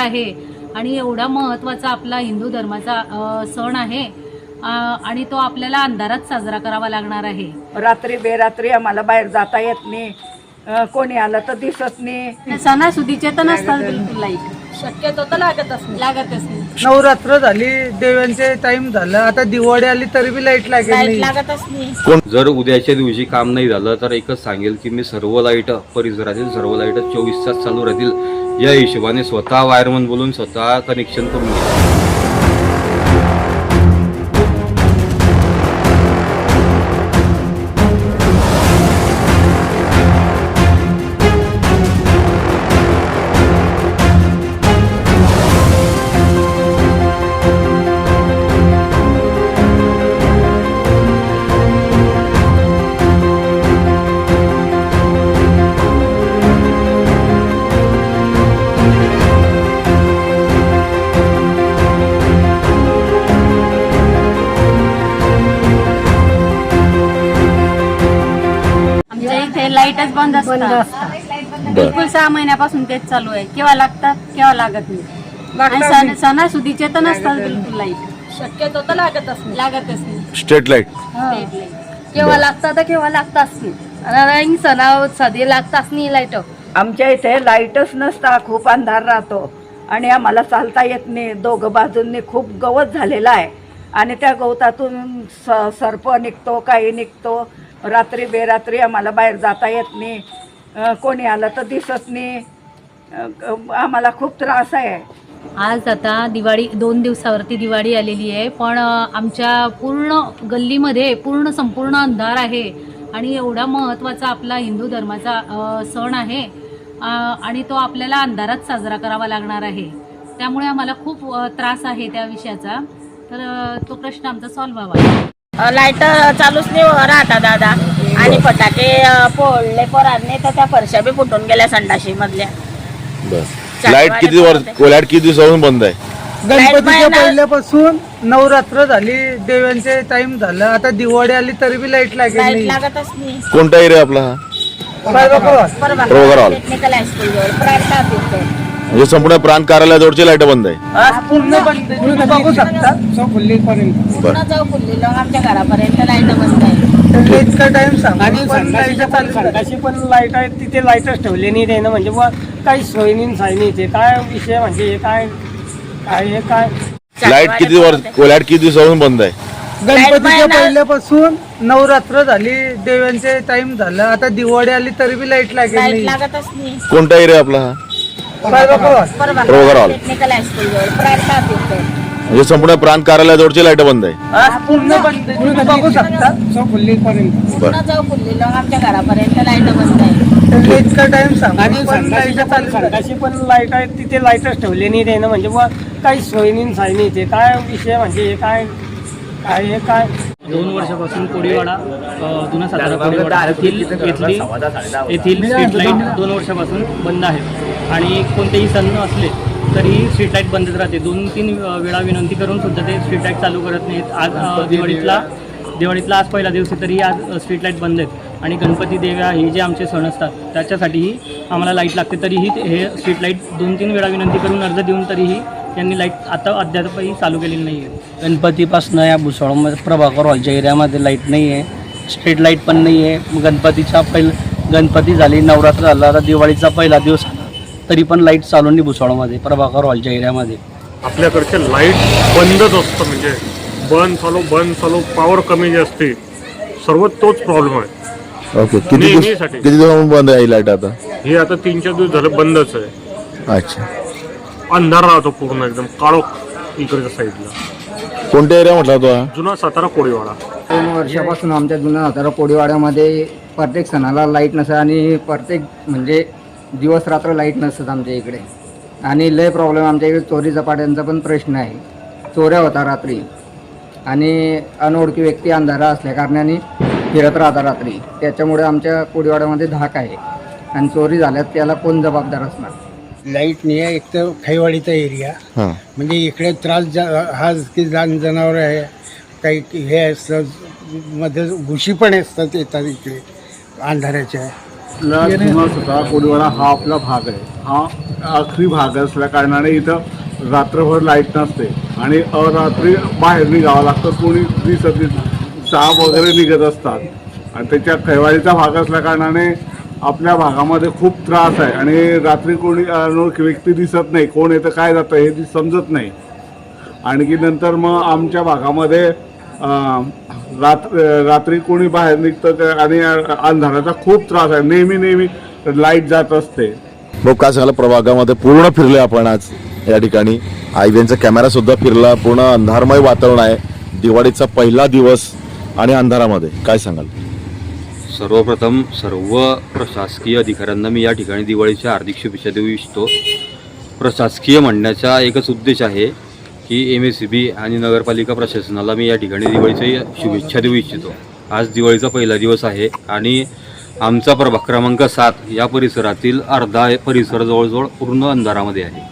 आहे. आणि एवढा महत्त्वाचा आपला हिंदू धर्माचा सण आहे. आणि तो आपल्याला अंधारात साजरा करावा लागणार आहे. रात्री बेरात्री आम्हाला बाहेर जाता येत नाही. कोणी आलं तर दिसत नाही. सणासुदीचे तर नसतात बिलकुल लाइट शक्यतो तर लागतच नाही. लागतच नाही. नवरात्र झाली देवांचे टाइम झालं. आता दिवाळी आली तरी बी लाइट लागेल नाही. लागतच नाही. कोण? जर उद्याच्या दिवशी काम नाही झालं तर एकच सांगेल की मी सर्व लाइट परिसरातील सर्व लाइट चोवीस तास चालू राहतील. या हिशोबाने स्वतः वायरमन बोलून स्वतः कनेक्शन करून घ्या. लाईटच बंद असतात. बिलकुल सहा महिन्यापासून तेच चालू आहे. केव्हा लागतात केव्हा लागत नाही. आणि सण- सणासुदीचे तर नसतात बिलकुल लाइट. शक्यतो तर लागतच नाही. लागतच नाही. Street light Street light. केव्हा लागतात तर केव्हा लागताच नाही. सणा सदी लागताच नाही लाइट. आमच्या इथे लाईटच नसता खूप अंधार राहतो. आणि आम्हाला चालता येत नाही. दोघं बाजूंनी खूप गवत झालेलं आहे. आणि त्या गवतातून स सर्प निघतो काही निघतो. रात्री बेरात्री आम्हाला बाहेर जाता येत नाही. कोणी आलं तर दिसत नाही. आम्हाला खूप त्रास आहे. आज आता दिवाळी दोन दिवसावरती दिवाळी आलेली आहे. पण आमच्या पूर्ण गल्लीमध्ये पूर्ण संपूर्ण अंधार आहे. आणि एवढा महत्त्वाचा आपला हिंदू धर्माचा सण आहे. आणि तो आपल्याला अंधारात साजरा करावा लागणार आहे. त्यामुळे आम्हाला खूप त्रास आहे त्या विषयाचा. तर तो प्रश्न आमचा सॉल्व्ह व्हावा. लाइट चालूच नाही राहता दादा. आणि फटाके फोडले पोरांनी तर त्या फरशा बी फुटून गेल्या संडाशी मधल्या. लाइट किती वर्ष लाइट किती दिवसापासून बंद आहे? गणपतीच्या महिना- पहिल्यापासून नवरात्र झाली देवांचे टाइम झालं. आता दिवाळी आली तरी बी लाइट लागेल लाइट लागतच नाही. कोणता एरिया आपला हा. प्रभाकर हॉल. टेक्निकल हायस्कूल जवळ म्हणजे संपूर्ण प्रांत कार्यालयाजवळची लाइट बंद आहे. आज पूर्ण बंद. आहे. तुम्ही बघू शकता. बरं. पूर्ण जाऊ फुलली लोक आमच्या घरापर्यंत लाइट बंद आहे. टाइम सांगा. आणि पण लाइट पण चालू संडाशी पण लाइट आहे तिथे लाईटच ठेवले नाही त्यानं. म्हणजे बुवा काही सोय नाही साय नाही ते काय विषय म्हणजे हे काय? काय हे काय? लाइट किती वर्ष लाइट किती दिवसापासून बंद आहे? गणपतीच्या पहिल्यापासून नवरात्र झाली. देवांचे टाइम झालं. आता दिवाळी आली तरी बी लाइट लागेल लाइट नाही. लागतच नाही. कोणता एरिया आपला हा? टेक्निकल हायस्कूल जवळ ऑफिस जवळ म्हणजे संपूर्ण प्रांत कार्यालयाजवळची लाइट बंद आहे. आज पूर्ण बंद. आहे. तुम्ही बघू शकता. फुल्लीपर्यंत पूर्ण जाऊ फुलली लोक आमच्या घरापर्यंत लाइट बंद आहे. त्यांनी इतका टाइम सांगा आणि पण लाइट संडाशीच्या पण चालू संडाशी पण लाइट आहे तिथे लाईटच ठेवले नाही त्यानं. म्हणजे बुवा काही सोय नाही साय नाही ते काय विषय म्हणजे हे काय? काय हे काय? दोन वर्षापासून कोडीवाडा जुना सातारा कोडीवाडा येथील येथली येथील स्ट्रीट लाइट दोन वर्षापासून बंद आहे. आणि कोणतेही सण असले तरी स्ट्रीट लाइट बंदच राहते. दोन तीन वेळा विनंती करून सुद्धा ते स्ट्रीट लाइट चालू करत नाहीत. आज दिवाळीतला दिवाळीतला आज पहिला दिवस तरी आज स्ट्रीट लाइट बंद आहेत. आणि गणपती देव्या हे जे आमचे सण असतात त्याच्यासाठीही आम्हाला लाइट लागते. तरीही ते- हे स्ट्रीट लाइट दोन तीन वेळा विनंती करून अर्ज देऊन तरीही त्यांनी लाइट आता अद्यापही चालू केलेली नाही आहे गणपतीपासनं या भुसावळमध्ये प्रभाकर हॉलच्या एरियामध्ये लाइट नाही आहे स्ट्रीट लाइट पण नाही आहे गणपतीचा पहिलं गणपती झाली नवरात्र झालं आता दिवाळीचा पहिला दिवस आला. तरी पण लाइट चालू नाही भुसावळमध्ये प्रभाकर हॉलच्या एरियामध्ये. आपल्याकडचे लाइट बंदच असतं म्हणजे. बंद चालू बंद चालू पॉवर कमी जे असते सर्व तोच प्रॉब्लेम आहे. ओके किती दिवस नेहमीसाठी. किती दिवसापासून बंद आहे लाइट आता? हे आता तीन चार दिवस झालं बंदच आहे. अच्छा. अंधार राहतो पूर्ण एकदम. काळोख इकडच्या साईडला कोणत्या एरिया म्हटला तो? हा? जुना सातारा कोळीवाडा. दोन वर्षापासून आमच्या जुन्या सातारा कोडीवाड्यामध्ये प्रत्येक सणाला लाइट नसतं आणि प्रत्येक म्हणजे दिवस रात्र लाइट नसतात आमच्या इकडे. आणि लय प्रॉब्लेम आमच्या इकडे चोरी झपाट्यांचा पण प्रश्न आहे. चोऱ्या होता रात्री. आणि अनोळखी व्यक्ती अंधारा असल्या कारणाने फिरत राहतात रात्री. त्याच्यामुळे आमच्या कोडीवाड्यामध्ये धाक आहे. आणि चोरी झाल्यात त्याला कोण जबाबदार असणार? लाइट नाही आहे एक तर खैवाडीचा एरिया. हा. म्हणजे इकडे त्रास जा हा की जान जनावर आहे काही हे असतं मध्ये घुशी पण असतात येतात इकडे अंधाराच्या. स्वतः कोळीवाडा हा आपला भाग आहे. हा आखरी भाग असल्या कारणाने इथं रात्रभर लाइट नसते. आणि रात्री बाहेर निघावं लागतं कोणी दिसत साप वगैरे निघत असतात. आणि त्याच्या खैवारीचा भाग असल्या कारणाने आपल्या भागामध्ये खूप त्रास आहे आणि रात्री कोणी अनोळखी व्यक्ती दिसत नाही. कोण येतं काय जातं हे ती समजत नाही. आणखी नंतर मग आमच्या भागामध्ये रात्र रात्री कोणी बाहेर निघतं तर आणि अंधाराचा खूप त्रास आहे. नेहमी नेहमी लाइट जात असते. मग काय सांगाल प्रभागामध्ये पूर्ण फिरले आपण आज या ठिकाणी. आयबीएनचा कॅमेरा सुद्धा फिरला. पूर्ण अंधारमय वातावरण आहे. दिवाळीचा पहिला दिवस आणि अंधारामध्ये. काय सांगाल? सर्वप्रथम सर्व प्रशासकीय अधिकाऱ्यांना मी या ठिकाणी दिवाळीच्या हार्दिक शुभेच्छा देऊ इच्छितो. प्रशासकीय म्हणण्याचा एकच उद्देश आहे की एम एस सी बी आणि नगरपालिका प्रशासनाला मी या ठिकाणी दिवाळीची शुभेच्छा देऊ इच्छितो. आज दिवाळीचा पहिला दिवस आहे आणि आमचा प्रभाग क्रमांक सात या परिसरातील अर्धा परिसर जवळजवळ पूर्ण अंधारामध्ये आहे.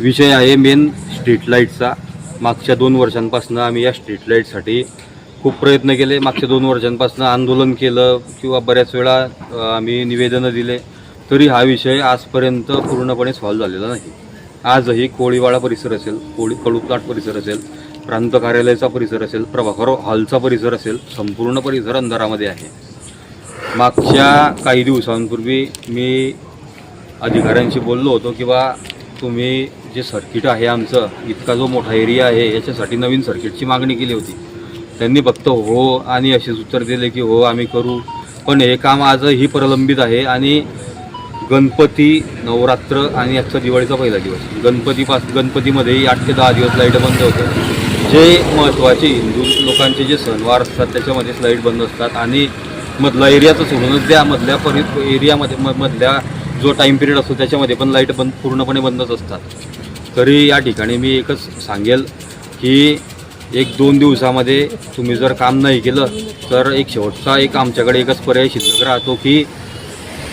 विषय आहे मेन स्ट्रीट लाईटचा मागच्या दोन वर्षांपासून आम्ही या स्ट्रीट लाईटसाठी खूप प्रयत्न केले. मागच्या दोन वर्षांपासून आंदोलन केलं किंवा बऱ्याच वेळा आम्ही निवेदनं दिले. तरी हा विषय आजपर्यंत पूर्णपणे सॉल्व्ह झालेला नाही. आजही कोळीवाडा परिसर असेल कोळी कडूप्लाट परिसर असेल प्रांत कार्यालयाचा परिसर असेल प्रभाकर हॉलचा परिसर असेल संपूर्ण परिसर अंधारामध्ये आहे. मागच्या काही दिवसांपूर्वी मी अधिकाऱ्यांशी बोललो होतो की बा तुम्ही जे सर्किट आहे आमचं इतका जो मोठा एरिया आहे याच्यासाठी नवीन सर्किटची मागणी केली होती. त्यांनी फक्त हो आणि असेच उत्तर दिले की हो आम्ही करू. पण हे काम आजही प्रलंबित आहे आणि गणपती नवरात्र आणि आजचा दिवाळीचा पहिला दिवस. गणपतीपास गणपतीमध्येही आठ ते दहा दिवस लाइट बंद होते. जे महत्त्वाचे हिंदू लोकांचे जे सणवार असतात त्याच्यामध्येच लाइट बंद असतात आणि मधला एरियाचं सोडूनच त्या मधल्या परि एरियामध्ये म मधल्या जो टाईम पिरियड असतो त्याच्यामध्ये पण लाइट बंद पूर्णपणे बंदच असतात. तरी या ठिकाणी मी एकच सांगेल की एक दोन दिवसामध्ये तुम्ही जर काम नाही केलं तर एक शेवटचा एक आमच्याकडे एकच पर्याय शिल्लक राहतो की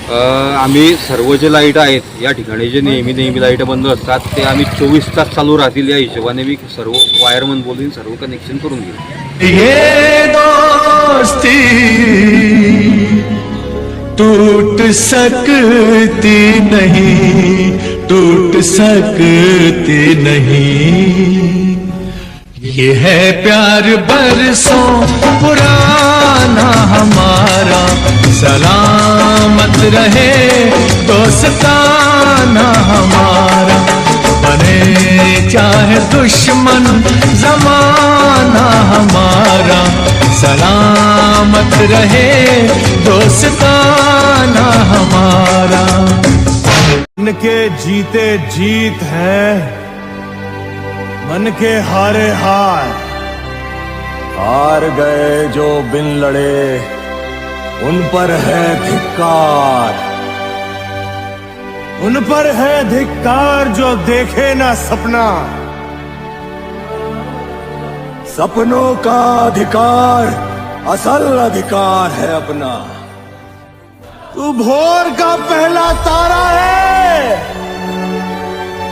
आम्ही सर्व जे लाइट आहेत या ठिकाणी जे नेहमी नेहमी लाइट बंद असतात ते आम्ही चोवीस तास चालू राहतील या हिशोबाने मी सर्व वायरमन बोलून सर्व कनेक्शन करून घेईल टूट सकती नहीं टूट सकती नहीं. ये है प्यार बरसों, पुराना हमारा। सलामत रहे दोस्ताना हमारा। बने चाहे दुश्मन, जमाना हमारा। सलामत रहे दोस्ताना हमारा। मन के जीते जीत है मन के हारे हार। हार गए जो बिन लड़े, उन पर है धिक्कार। उन पर है धिक्कार जो देखे ना सपना। सपनों का अधिकार, असल अधिकार है अपना। तू भोर का पहला तारा है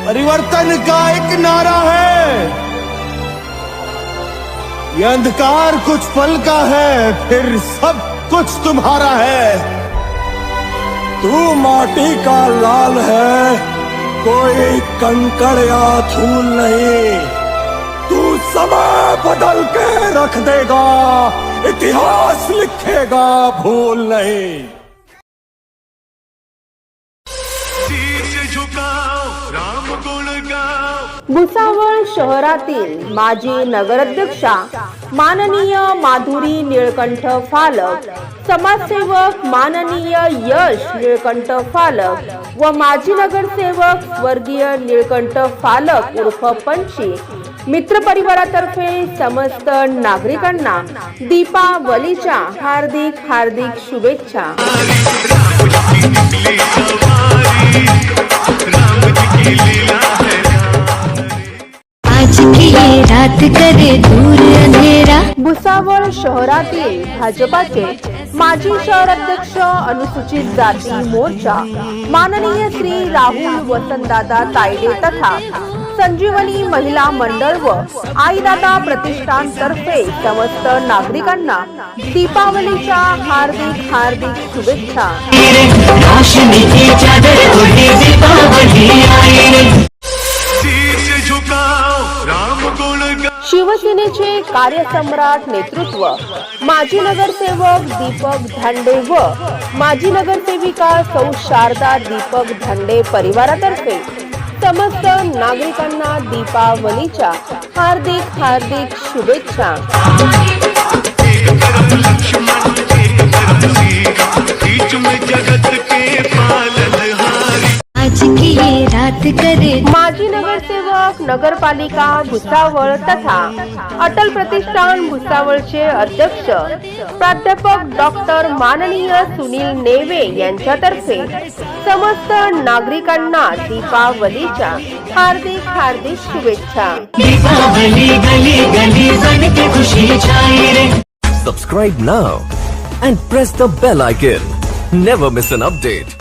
परिवर्तन का एक नारा है। ये अंधकार कुछ पल का है, फिर सब कुछ तुम्हारा है। तू माटी का लाल है, कोई कंकड़ या धूल नहीं। तू समय बदल के रख देगा, इतिहास लिखेगा, भूल नहीं। भुसावळ शहरातील माजी नगराध्यक्षा माननीय माधुरी निळकंठ फालक समाजसेवक माननीय यश निळकंठ फालक व माजी नगरसेवक स्वर्गीय निळकंठ फालक उर्फ पंची मित्र परिवारातर्फे समस्त नागरिकांना दीपावलीच्या हार्दिक हार्दिक शुभेच्छा. आज की ये रात करे दूर अंधेरा. भुसावळ शहरातील भाजपाचे माजी शहर अध्यक्ष अनुसूचित जाती मोर्चा माननीय श्री राहुल वसंतदादा तायडे तथा संजीवनी महिला मंडळ व आईदादा प्रतिष्ठान तर्फे समस्त नागरिकांना दीपावलीच्या हार्दिक हार्दिक शुभेच्छा. शिवसेनेचे कार्यसम्राट नेतृत्व माजी नगरसेवक दीपक धांडे व माजी नगरसेविका सौ शारदा दीपक धांडे परिवारातर्फे समस्त नागरिकांना दीपावलीच्या हार्दिक हार्दिक शुभेच्छा. रात करे माजी नगरसेवक नगरपालिका भुसावळ तथा अटल प्रतिष्ठान भुसावळचे अध्यक्ष प्राध्यापक डॉक्टर माननीय सुनील नेवे यांच्यातर्फे समस्त नागरिकांना दीपावलीच्या हार्दिक हार्दिक शुभेच्छा दीपावली गली गली बन के खुशी छाई रे Subscribe now and press the bell icon. Never miss an update.